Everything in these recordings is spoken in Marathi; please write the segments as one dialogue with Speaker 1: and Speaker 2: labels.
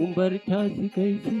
Speaker 1: उंबरठ्यास कैसी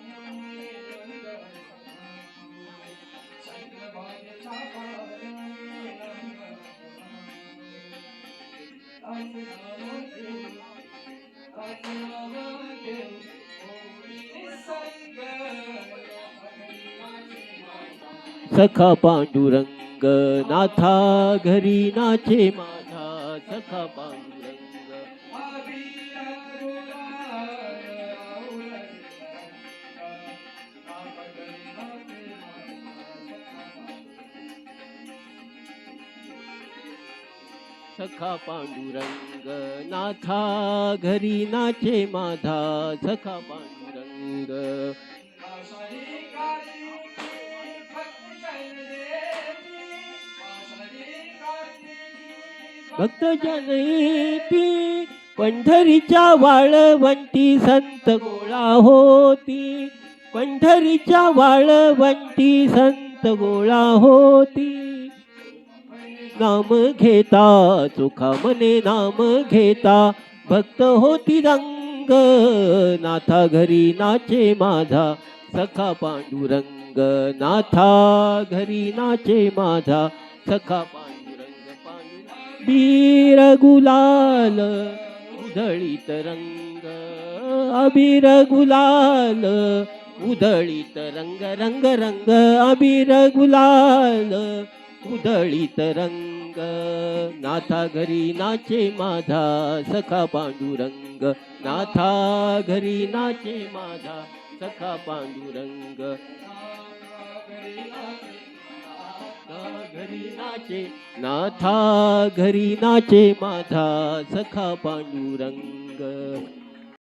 Speaker 1: સખા પાંડુરંગ નાથા ઘરી નાચે માથા સખા પાંડુ सखा पांडुरंग नाथा घरी नाचे माधा सखा पांडुरंग. भक्त जनपी पंढरीच्या वाळवंटी संत गोळा होती. पंढरीच्या वाळवंटी संत गोळा होती. नाम घेता चोखा मने नाम घेता. भक्त होती रंग नाथा घरी नाचे माझा. सखा पांडुरंग नाथा घरी नाचे माझा. सखा पांडुरंग पांडुरंग बीर गुलाल उधळीत रंग. अबीर गुलाल उधळीत रंग रंग रंग अबीर गुलाल उधळीत रंग. नाथा घरी नाचे माझा सखा पांडुरंग. नाथा घरी नाचे माझा सखा पांडुरंग. घरी नाचे नाथा घरी नाचे माझा सखा पांडुरंग.